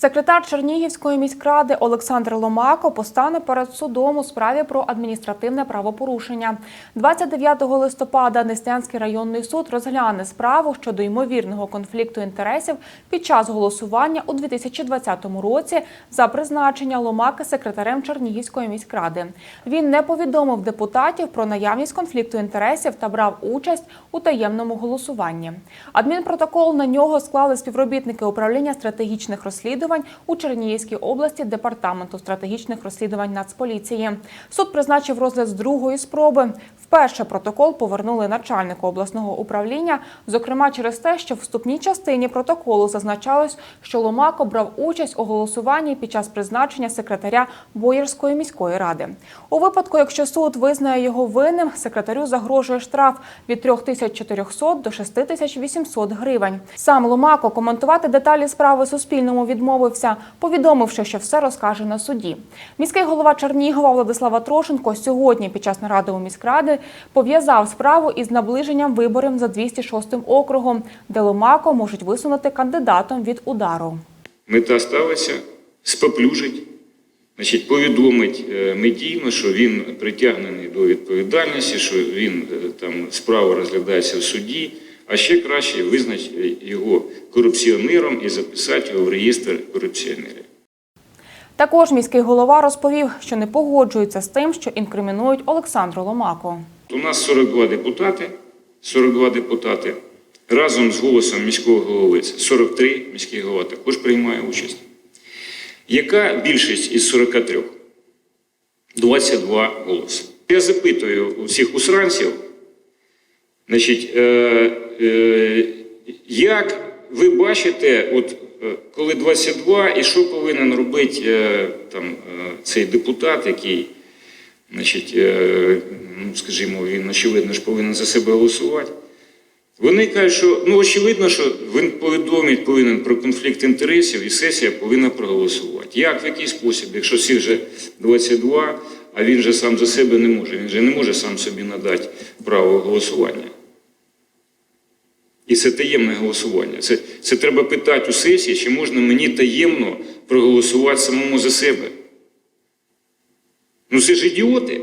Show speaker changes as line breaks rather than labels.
Секретар Чернігівської міськради Олександр Ломако постане перед судом у справі про адміністративне правопорушення. 29 листопада Неснянський районний суд розгляне справу щодо ймовірного конфлікту інтересів під час голосування у 2020 році за призначення Ломаки секретарем Чернігівської міськради. Він не повідомив депутатів про наявність конфлікту інтересів та брав участь у таємному голосуванні. Адмінпротокол на нього склали співробітники управління стратегічних розслідувань у Чернігівській області департаменту стратегічних розслідувань Нацполіції. Суд призначив розгляд з другої спроби. Вперше протокол повернули начальнику обласного управління, зокрема через те, що в вступній частині протоколу зазначалось, що Ломако брав участь у голосуванні під час призначення секретаря Боярської міської ради. У випадку, якщо суд визнає його винним, секретарю загрожує штраф від 3400 до 6800 гривень. Сам Ломако коментувати деталі справи Суспільному відмовився, повідомивши, що все розкаже на суді. Міський голова Чернігова Владислава Трошенко сьогодні під час наради у міськради пов'язав справу із наближенням виборів за 206 округом, де Ломако можуть висунути кандидатом від удару.
Мета сталася споплюжить, значить, повідомить е, медійно, що він притягнений до відповідальності, що він е, там справа розглядається в суді, а ще краще визначити його корупціонером і записати його в реєстр корупціонерів.
Також міський голова розповів, що не погоджується з тим, що інкримінують Олександру Ломако.
У нас 42 депутати, 42 депутати. Разом з голосом міського голови 43 міський голова також приймає участь. Яка більшість із 43? 22 голоси. Я запитую у всіх усранців, значить, е, е, як ви бачите, от е, коли 22, і що повинен робити е, там, е, цей депутат, який, значить, ну, скажімо, він очевидно ж повинен за себе голосувати. Вони кажуть, що ну очевидно, що він повідомить повинен про конфлікт інтересів, і сесія повинна проголосувати. Як в який спосіб, якщо всі вже 22, а він же сам за себе не може, він же не може сам собі надати право голосування. І це таємне голосування. Це, це треба питати у сесії, чи можна мені таємно проголосувати самому за себе. Ну це ж ідіоти.